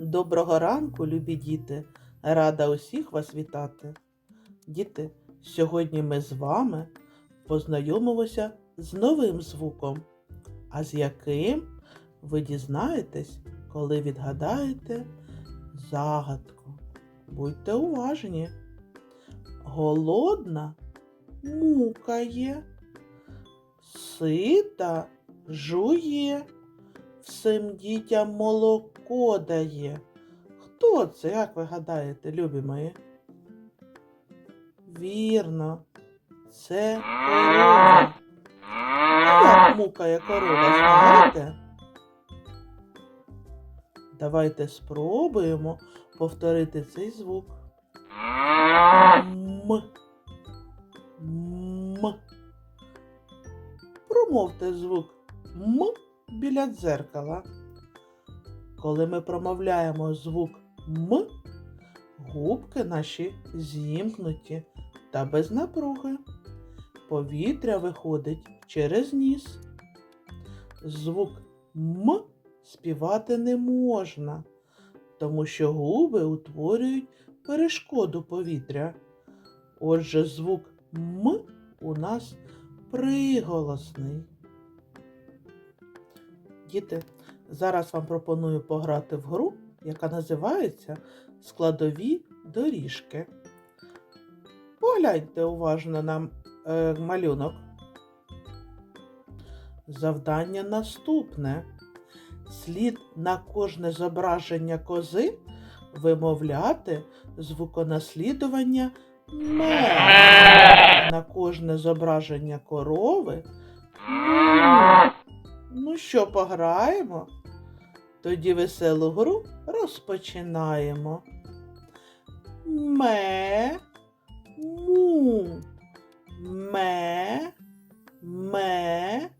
Доброго ранку, любі діти! Рада усіх вас вітати. Діти, сьогодні ми з вами познайомимося з новим звуком, а з яким ви дізнаєтесь, коли відгадаєте загадку. Будьте уважні. Голодна мукає, сита жує, всім дітям молоко дає. Хто це, як ви гадаєте, любі мої? Вірно, це корова. А як мукає корова, знаєте? Давайте спробуємо повторити цей звук. М. М. Промовте звук М біля дзеркала. Коли ми промовляємо звук М, губки наші зімкнуті та без напруги. Повітря виходить через ніс. Звук М співати не можна, тому що губи утворюють перешкоду повітря. Отже, звук М у нас приголосний. Діти, зараз вам пропоную пограти в гру, яка називається Складові доріжки. Погляньте уважно на е, малюнок. Завдання наступне. Слід на кожне зображення кози вимовляти звуконаслідування ме. На кожне зображення корови. м. Ну що, пограємо? Тоді веселу гру розпочинаємо. Ме, му, ме, ме,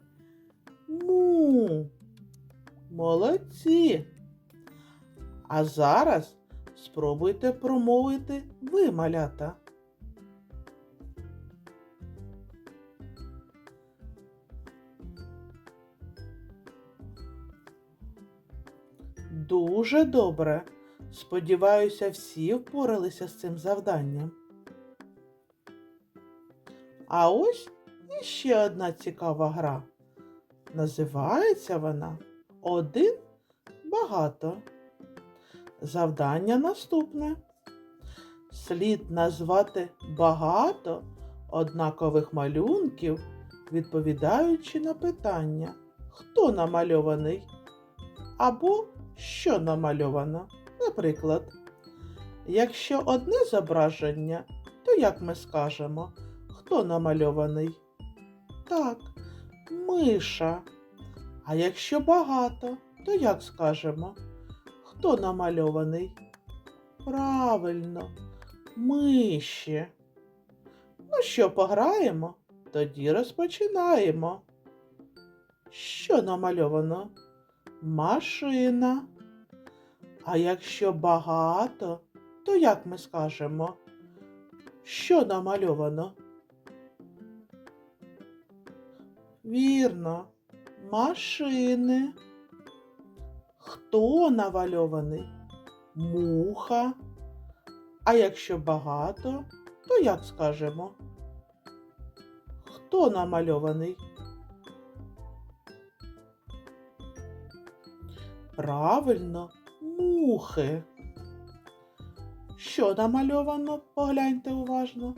му. Молодці. А зараз спробуйте промовити ви, малята. Дуже добре. Сподіваюся, всі впоралися з цим завданням. А ось іще одна цікава гра. Називається вона Один багато. Завдання наступне. Слід назвати багато однакових малюнків, відповідаючи на питання, хто намальований або що намальовано. Наприклад, якщо одне зображення, то як ми скажемо, хто намальований? Так, миша. А якщо багато, то як скажемо? Хто намальований? Правильно, миші. Ну що, пограємо? Тоді розпочинаємо. Що намальовано? Машина. А якщо багато, то як ми скажемо? Що намальовано? Вірно, машини. Хто намальований? Муха. А якщо багато, то як скажемо? Хто намальований? Правильно, мухи. Що намальовано? Погляньте уважно.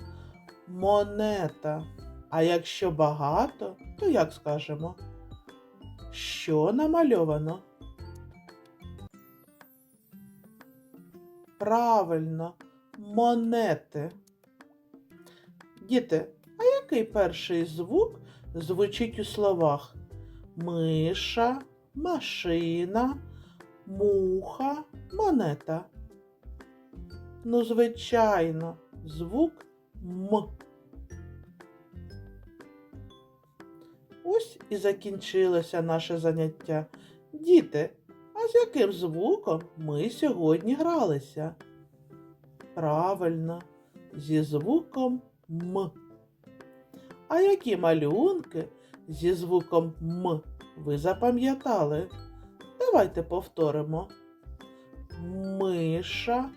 Монета. А якщо багато, то як скажемо? Що намальовано? Правильно, монети. Діти, а який перший звук звучить у словах миша, машина, муха, монета? Ну, звичайно, звук М. Ось і закінчилося наше заняття. Діти, а з яким звуком ми сьогодні гралися? Правильно, зі звуком М. А які малюнки зі звуком М ви запам'ятали? Давайте повторимо. миша,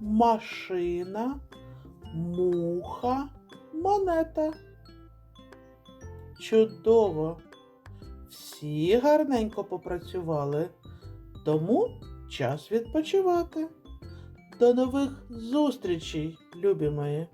машина, муха, монета. Чудово! Всі гарненько попрацювали, тому час відпочивати. До нових зустрічей, любі мої!